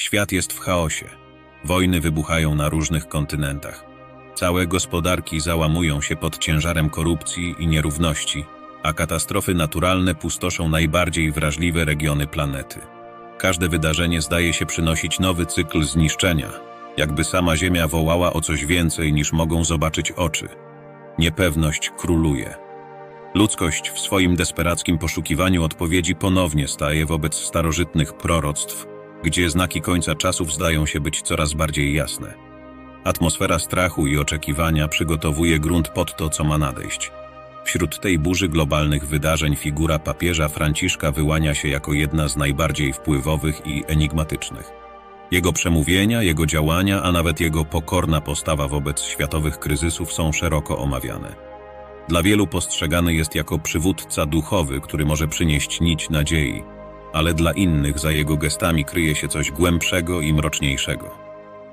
Świat jest w chaosie. Wojny wybuchają na różnych kontynentach. Całe gospodarki załamują się pod ciężarem korupcji i nierówności, a katastrofy naturalne pustoszą najbardziej wrażliwe regiony planety. Każde wydarzenie zdaje się przynosić nowy cykl zniszczenia, jakby sama Ziemia wołała o coś więcej niż mogą zobaczyć oczy. Niepewność króluje. Ludzkość w swoim desperackim poszukiwaniu odpowiedzi ponownie staje wobec starożytnych proroctw, gdzie znaki końca czasów zdają się być coraz bardziej jasne. Atmosfera strachu i oczekiwania przygotowuje grunt pod to, co ma nadejść. Wśród tej burzy globalnych wydarzeń figura papieża Franciszka wyłania się jako jedna z najbardziej wpływowych i enigmatycznych. Jego przemówienia, jego działania, a nawet jego pokorna postawa wobec światowych kryzysów są szeroko omawiane. Dla wielu postrzegany jest jako przywódca duchowy, który może przynieść nić nadziei, ale dla innych za jego gestami kryje się coś głębszego i mroczniejszego.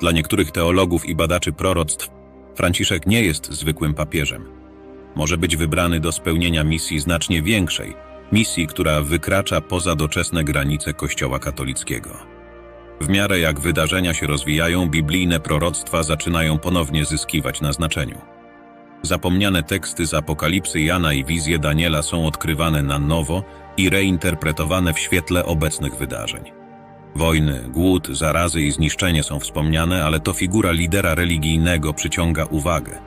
Dla niektórych teologów i badaczy proroctw Franciszek nie jest zwykłym papieżem. Może być wybrany do spełnienia misji znacznie większej, misji, która wykracza poza doczesne granice Kościoła katolickiego. W miarę jak wydarzenia się rozwijają, biblijne proroctwa zaczynają ponownie zyskiwać na znaczeniu. Zapomniane teksty z Apokalipsy Jana i wizje Daniela są odkrywane na nowo i reinterpretowane w świetle obecnych wydarzeń. Wojny, głód, zarazy i zniszczenie są wspomniane, ale to figura lidera religijnego przyciąga uwagę.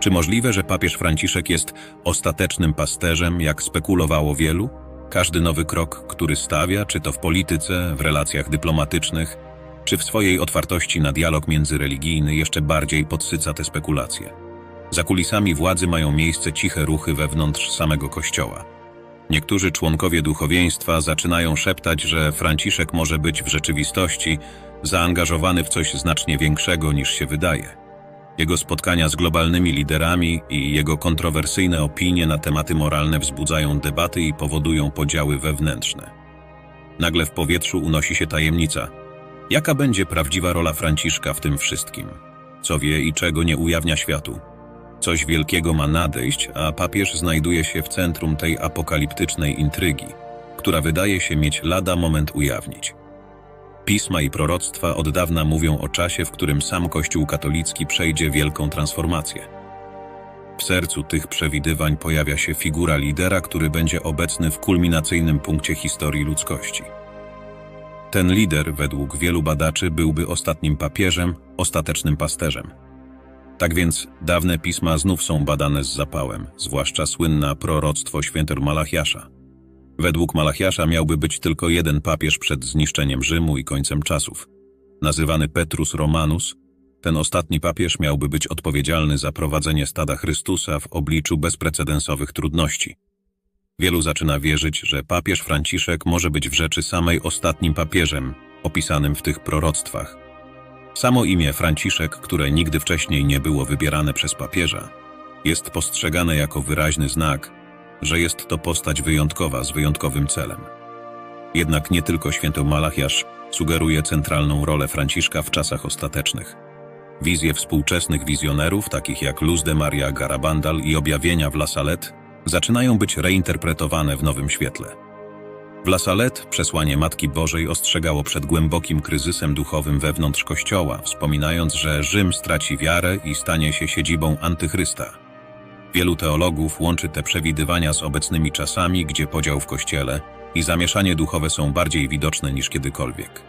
Czy możliwe, że papież Franciszek jest ostatecznym pasterzem, jak spekulowało wielu? Każdy nowy krok, który stawia, czy to w polityce, w relacjach dyplomatycznych, czy w swojej otwartości na dialog międzyreligijny, jeszcze bardziej podsyca te spekulacje. Za kulisami władzy mają miejsce ciche ruchy wewnątrz samego kościoła. Niektórzy członkowie duchowieństwa zaczynają szeptać, że Franciszek może być w rzeczywistości zaangażowany w coś znacznie większego niż się wydaje. Jego spotkania z globalnymi liderami i jego kontrowersyjne opinie na tematy moralne wzbudzają debaty i powodują podziały wewnętrzne. Nagle w powietrzu unosi się tajemnica. Jaka będzie prawdziwa rola Franciszka w tym wszystkim? Co wie i czego nie ujawnia światu? Coś wielkiego ma nadejść, a papież znajduje się w centrum tej apokaliptycznej intrygi, która wydaje się mieć lada moment ujawnić. Pisma i proroctwa od dawna mówią o czasie, w którym sam Kościół katolicki przejdzie wielką transformację. W sercu tych przewidywań pojawia się figura lidera, który będzie obecny w kulminacyjnym punkcie historii ludzkości. Ten lider, według wielu badaczy, byłby ostatnim papieżem, ostatecznym pasterzem. Tak więc dawne pisma znów są badane z zapałem, zwłaszcza słynne proroctwo świętego Malachiasza. Według Malachiasza miałby być tylko jeden papież przed zniszczeniem Rzymu i końcem czasów. Nazywany Petrus Romanus, ten ostatni papież miałby być odpowiedzialny za prowadzenie stada Chrystusa w obliczu bezprecedensowych trudności. Wielu zaczyna wierzyć, że papież Franciszek może być w rzeczy samej ostatnim papieżem, opisanym w tych proroctwach. Samo imię Franciszek, które nigdy wcześniej nie było wybierane przez papieża, jest postrzegane jako wyraźny znak, że jest to postać wyjątkowa z wyjątkowym celem. Jednak nie tylko święty Malachiasz sugeruje centralną rolę Franciszka w czasach ostatecznych. Wizje współczesnych wizjonerów, takich jak Luz de Maria Garabandal i objawienia w La Salette, zaczynają być reinterpretowane w nowym świetle. W La Salette przesłanie Matki Bożej ostrzegało przed głębokim kryzysem duchowym wewnątrz Kościoła, wspominając, że Rzym straci wiarę i stanie się siedzibą antychrysta. Wielu teologów łączy te przewidywania z obecnymi czasami, gdzie podział w Kościele i zamieszanie duchowe są bardziej widoczne niż kiedykolwiek.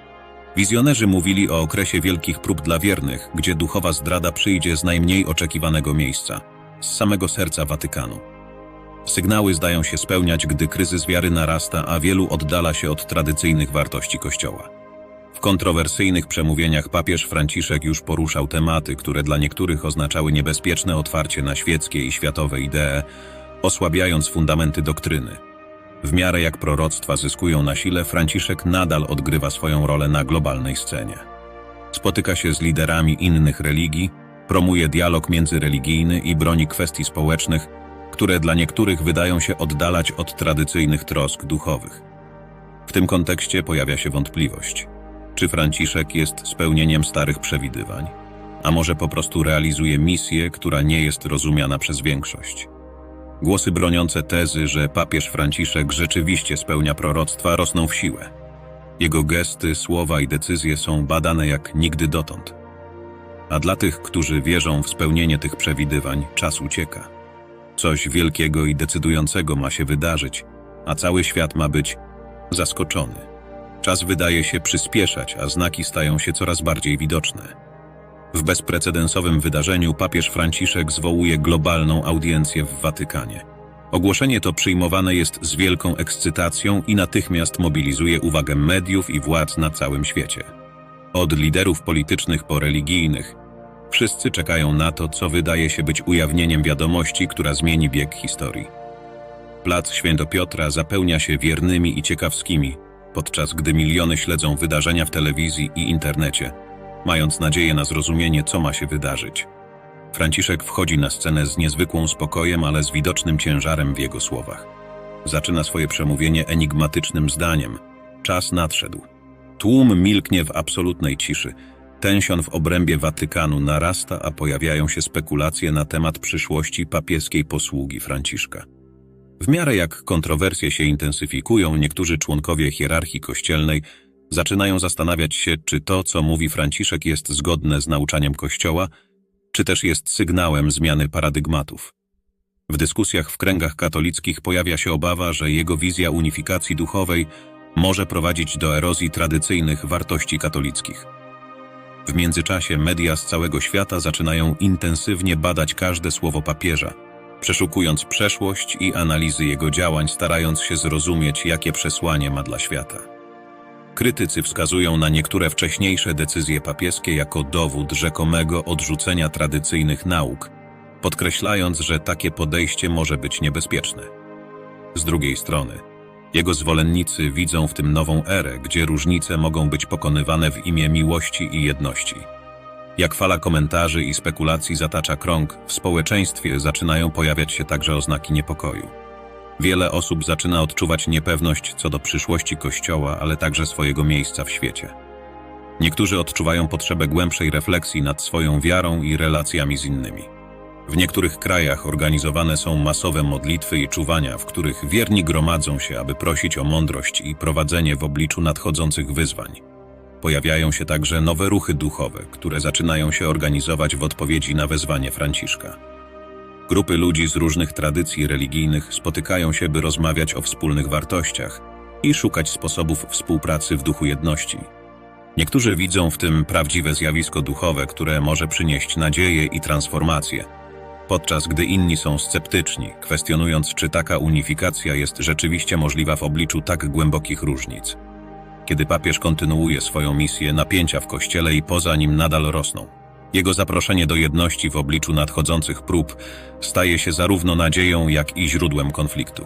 Wizjonerzy mówili o okresie wielkich prób dla wiernych, gdzie duchowa zdrada przyjdzie z najmniej oczekiwanego miejsca, z samego serca Watykanu. Sygnały zdają się spełniać, gdy kryzys wiary narasta, a wielu oddala się od tradycyjnych wartości Kościoła. W kontrowersyjnych przemówieniach papież Franciszek już poruszał tematy, które dla niektórych oznaczały niebezpieczne otwarcie na świeckie i światowe idee, osłabiając fundamenty doktryny. W miarę jak proroctwa zyskują na sile, Franciszek nadal odgrywa swoją rolę na globalnej scenie. Spotyka się z liderami innych religii, promuje dialog międzyreligijny i broni kwestii społecznych, które dla niektórych wydają się oddalać od tradycyjnych trosk duchowych. W tym kontekście pojawia się wątpliwość. Czy Franciszek jest spełnieniem starych przewidywań, a może po prostu realizuje misję, która nie jest rozumiana przez większość? Głosy broniące tezy, że papież Franciszek rzeczywiście spełnia proroctwa, rosną w siłę. Jego gesty, słowa i decyzje są badane jak nigdy dotąd. A dla tych, którzy wierzą w spełnienie tych przewidywań, czas ucieka. Coś wielkiego i decydującego ma się wydarzyć, a cały świat ma być zaskoczony. Czas wydaje się przyspieszać, a znaki stają się coraz bardziej widoczne. W bezprecedensowym wydarzeniu papież Franciszek zwołuje globalną audiencję w Watykanie. Ogłoszenie to przyjmowane jest z wielką ekscytacją i natychmiast mobilizuje uwagę mediów i władz na całym świecie. Od liderów politycznych po religijnych, wszyscy czekają na to, co wydaje się być ujawnieniem wiadomości, która zmieni bieg historii. Plac Święto Piotra zapełnia się wiernymi i ciekawskimi, podczas gdy miliony śledzą wydarzenia w telewizji i internecie, mając nadzieję na zrozumienie, co ma się wydarzyć. Franciszek wchodzi na scenę z niezwykłą spokojem, ale z widocznym ciężarem w jego słowach. Zaczyna swoje przemówienie enigmatycznym zdaniem. Czas nadszedł. Tłum milknie w absolutnej ciszy. Tension w obrębie Watykanu narasta, a pojawiają się spekulacje na temat przyszłości papieskiej posługi Franciszka. W miarę jak kontrowersje się intensyfikują, niektórzy członkowie hierarchii kościelnej zaczynają zastanawiać się, czy to, co mówi Franciszek, jest zgodne z nauczaniem Kościoła, czy też jest sygnałem zmiany paradygmatów. W dyskusjach w kręgach katolickich pojawia się obawa, że jego wizja unifikacji duchowej może prowadzić do erozji tradycyjnych wartości katolickich. W międzyczasie media z całego świata zaczynają intensywnie badać każde słowo papieża, przeszukując przeszłość i analizy jego działań, starając się zrozumieć, jakie przesłanie ma dla świata. Krytycy wskazują na niektóre wcześniejsze decyzje papieskie jako dowód rzekomego odrzucenia tradycyjnych nauk, podkreślając, że takie podejście może być niebezpieczne. Z drugiej strony, jego zwolennicy widzą w tym nową erę, gdzie różnice mogą być pokonywane w imię miłości i jedności. Jak fala komentarzy i spekulacji zatacza krąg, w społeczeństwie zaczynają pojawiać się także oznaki niepokoju. Wiele osób zaczyna odczuwać niepewność co do przyszłości Kościoła, ale także swojego miejsca w świecie. Niektórzy odczuwają potrzebę głębszej refleksji nad swoją wiarą i relacjami z innymi. W niektórych krajach organizowane są masowe modlitwy i czuwania, w których wierni gromadzą się, aby prosić o mądrość i prowadzenie w obliczu nadchodzących wyzwań. Pojawiają się także nowe ruchy duchowe, które zaczynają się organizować w odpowiedzi na wezwanie Franciszka. Grupy ludzi z różnych tradycji religijnych spotykają się, by rozmawiać o wspólnych wartościach i szukać sposobów współpracy w duchu jedności. Niektórzy widzą w tym prawdziwe zjawisko duchowe, które może przynieść nadzieję i transformację, podczas gdy inni są sceptyczni, kwestionując, czy taka unifikacja jest rzeczywiście możliwa w obliczu tak głębokich różnic. Kiedy papież kontynuuje swoją misję, napięcia w kościele i poza nim nadal rosną. Jego zaproszenie do jedności w obliczu nadchodzących prób staje się zarówno nadzieją, jak i źródłem konfliktu.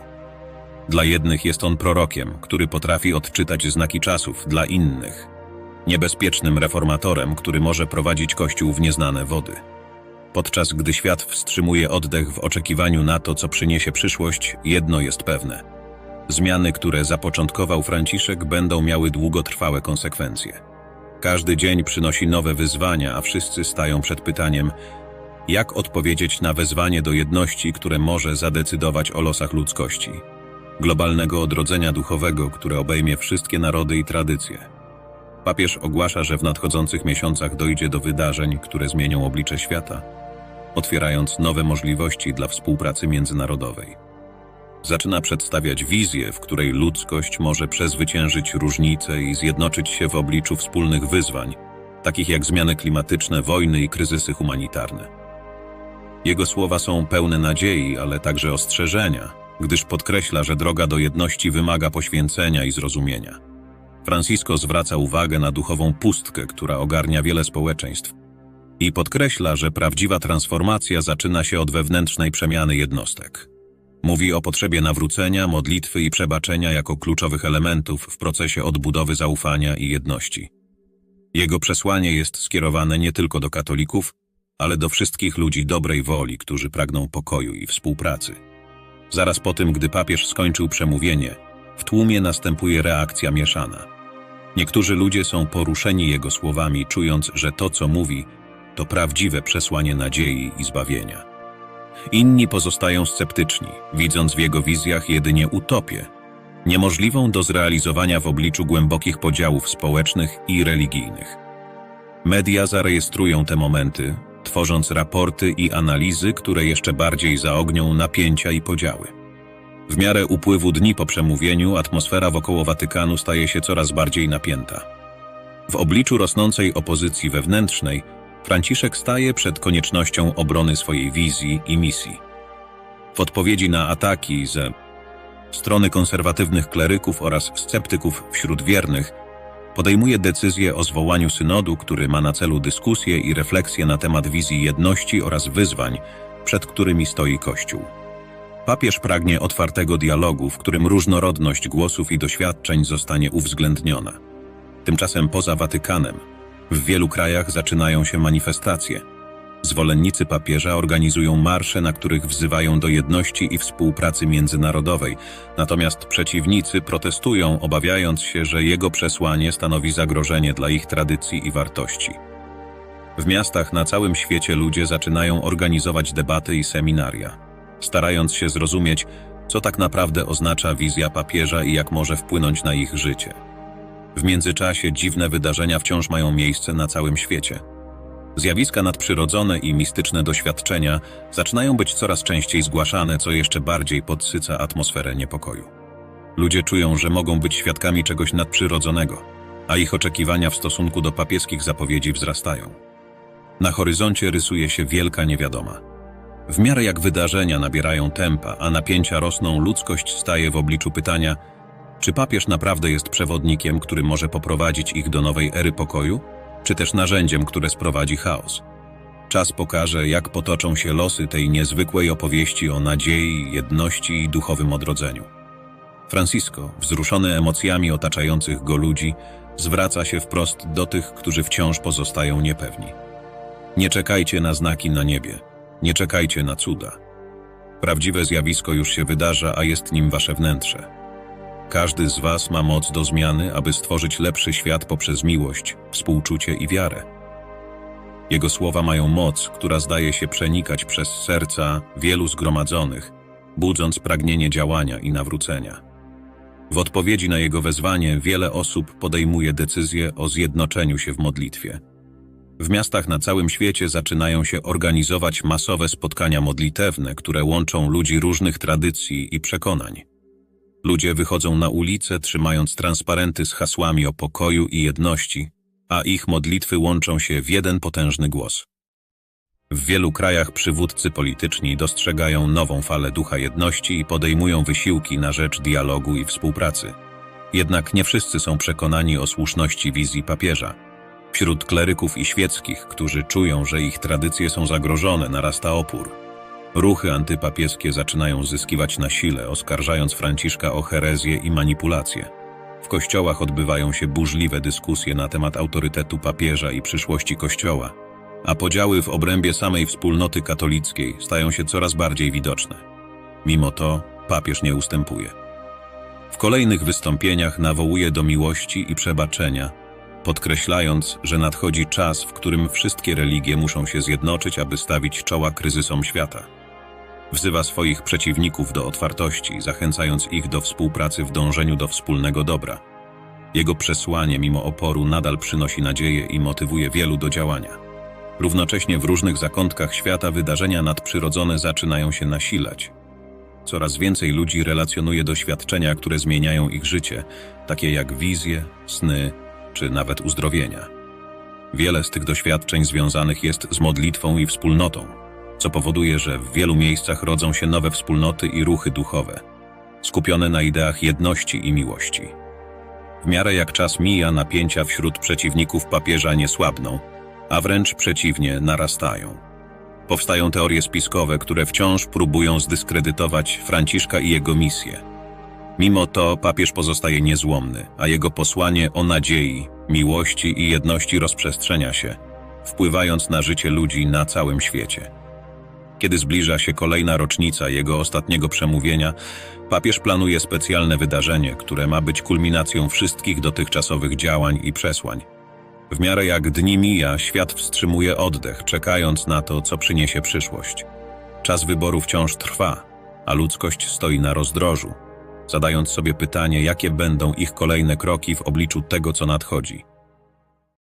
Dla jednych jest on prorokiem, który potrafi odczytać znaki czasów, dla innych niebezpiecznym reformatorem, który może prowadzić Kościół w nieznane wody. Podczas gdy świat wstrzymuje oddech w oczekiwaniu na to, co przyniesie przyszłość, jedno jest pewne. Zmiany, które zapoczątkował Franciszek, będą miały długotrwałe konsekwencje. Każdy dzień przynosi nowe wyzwania, a wszyscy stają przed pytaniem, jak odpowiedzieć na wezwanie do jedności, które może zadecydować o losach ludzkości, globalnego odrodzenia duchowego, które obejmie wszystkie narody i tradycje. Papież ogłasza, że w nadchodzących miesiącach dojdzie do wydarzeń, które zmienią oblicze świata, otwierając nowe możliwości dla współpracy międzynarodowej. Zaczyna przedstawiać wizję, w której ludzkość może przezwyciężyć różnice i zjednoczyć się w obliczu wspólnych wyzwań, takich jak zmiany klimatyczne, wojny i kryzysy humanitarne. Jego słowa są pełne nadziei, ale także ostrzeżenia, gdyż podkreśla, że droga do jedności wymaga poświęcenia i zrozumienia. Francisco zwraca uwagę na duchową pustkę, która ogarnia wiele społeczeństw i podkreśla, że prawdziwa transformacja zaczyna się od wewnętrznej przemiany jednostek. Mówi o potrzebie nawrócenia, modlitwy i przebaczenia jako kluczowych elementów w procesie odbudowy zaufania i jedności. Jego przesłanie jest skierowane nie tylko do katolików, ale do wszystkich ludzi dobrej woli, którzy pragną pokoju i współpracy. Zaraz po tym, gdy papież skończył przemówienie, w tłumie następuje reakcja mieszana. Niektórzy ludzie są poruszeni jego słowami, czując, że to, co mówi, to prawdziwe przesłanie nadziei i zbawienia. Inni pozostają sceptyczni, widząc w jego wizjach jedynie utopię. niemożliwą do zrealizowania w obliczu głębokich podziałów społecznych i religijnych. Media zarejestrują te momenty, tworząc raporty i analizy, które jeszcze bardziej zaognią napięcia i podziały. W miarę upływu dni po przemówieniu atmosfera wokoło Watykanu staje się coraz bardziej napięta. W obliczu rosnącej opozycji wewnętrznej, Franciszek staje przed koniecznością obrony swojej wizji i misji. W odpowiedzi na ataki ze strony konserwatywnych kleryków oraz sceptyków wśród wiernych, podejmuje decyzję o zwołaniu synodu, który ma na celu dyskusję i refleksję na temat wizji jedności oraz wyzwań, przed którymi stoi Kościół. Papież pragnie otwartego dialogu, w którym różnorodność głosów i doświadczeń zostanie uwzględniona. Tymczasem poza Watykanem, w wielu krajach zaczynają się manifestacje. Zwolennicy papieża organizują marsze, na których wzywają do jedności i współpracy międzynarodowej, natomiast przeciwnicy protestują, obawiając się, że jego przesłanie stanowi zagrożenie dla ich tradycji i wartości. W miastach na całym świecie ludzie zaczynają organizować debaty i seminaria, starając się zrozumieć, co tak naprawdę oznacza wizja papieża i jak może wpłynąć na ich życie. W międzyczasie dziwne wydarzenia wciąż mają miejsce na całym świecie. Zjawiska nadprzyrodzone i mistyczne doświadczenia zaczynają być coraz częściej zgłaszane, co jeszcze bardziej podsyca atmosferę niepokoju. Ludzie czują, że mogą być świadkami czegoś nadprzyrodzonego, a ich oczekiwania w stosunku do papieskich zapowiedzi wzrastają. Na horyzoncie rysuje się wielka niewiadoma. W miarę jak wydarzenia nabierają tempa, a napięcia rosną, ludzkość staje w obliczu pytania, czy papież naprawdę jest przewodnikiem, który może poprowadzić ich do nowej ery pokoju, czy też narzędziem, które sprowadzi chaos? Czas pokaże, jak potoczą się losy tej niezwykłej opowieści o nadziei, jedności i duchowym odrodzeniu. Francisco, wzruszony emocjami otaczających go ludzi, zwraca się wprost do tych, którzy wciąż pozostają niepewni. Nie czekajcie na znaki na niebie, nie czekajcie na cuda. Prawdziwe zjawisko już się wydarza, a jest nim wasze wnętrze. Każdy z Was ma moc do zmiany, aby stworzyć lepszy świat poprzez miłość, współczucie i wiarę. Jego słowa mają moc, która zdaje się przenikać przez serca wielu zgromadzonych, budząc pragnienie działania i nawrócenia. W odpowiedzi na jego wezwanie wiele osób podejmuje decyzję o zjednoczeniu się w modlitwie. W miastach na całym świecie zaczynają się organizować masowe spotkania modlitewne, które łączą ludzi różnych tradycji i przekonań. Ludzie wychodzą na ulicę, trzymając transparenty z hasłami o pokoju i jedności, a ich modlitwy łączą się w jeden potężny głos. W wielu krajach przywódcy polityczni dostrzegają nową falę ducha jedności i podejmują wysiłki na rzecz dialogu i współpracy. Jednak nie wszyscy są przekonani o słuszności wizji papieża. Wśród kleryków i świeckich, którzy czują, że ich tradycje są zagrożone, narasta opór. Ruchy antypapieskie zaczynają zyskiwać na sile, oskarżając Franciszka o herezję i manipulacje. W kościołach odbywają się burzliwe dyskusje na temat autorytetu papieża i przyszłości kościoła, a podziały w obrębie samej wspólnoty katolickiej stają się coraz bardziej widoczne. Mimo to papież nie ustępuje. W kolejnych wystąpieniach nawołuje do miłości i przebaczenia, podkreślając, że nadchodzi czas, w którym wszystkie religie muszą się zjednoczyć, aby stawić czoła kryzysom świata. Wzywa swoich przeciwników do otwartości, zachęcając ich do współpracy w dążeniu do wspólnego dobra. Jego przesłanie, mimo oporu, nadal przynosi nadzieję i motywuje wielu do działania. Równocześnie w różnych zakątkach świata wydarzenia nadprzyrodzone zaczynają się nasilać. Coraz więcej ludzi relacjonuje doświadczenia, które zmieniają ich życie, takie jak wizje, sny czy nawet uzdrowienia. Wiele z tych doświadczeń związanych jest z modlitwą i wspólnotą co powoduje, że w wielu miejscach rodzą się nowe wspólnoty i ruchy duchowe, skupione na ideach jedności i miłości. W miarę jak czas mija, napięcia wśród przeciwników papieża nie słabną, a wręcz przeciwnie narastają. Powstają teorie spiskowe, które wciąż próbują zdyskredytować Franciszka i jego misję. Mimo to papież pozostaje niezłomny, a jego posłanie o nadziei, miłości i jedności rozprzestrzenia się, wpływając na życie ludzi na całym świecie. Kiedy zbliża się kolejna rocznica jego ostatniego przemówienia, papież planuje specjalne wydarzenie, które ma być kulminacją wszystkich dotychczasowych działań i przesłań. W miarę jak dni mija, świat wstrzymuje oddech, czekając na to, co przyniesie przyszłość. Czas wyboru wciąż trwa, a ludzkość stoi na rozdrożu, zadając sobie pytanie, jakie będą ich kolejne kroki w obliczu tego, co nadchodzi.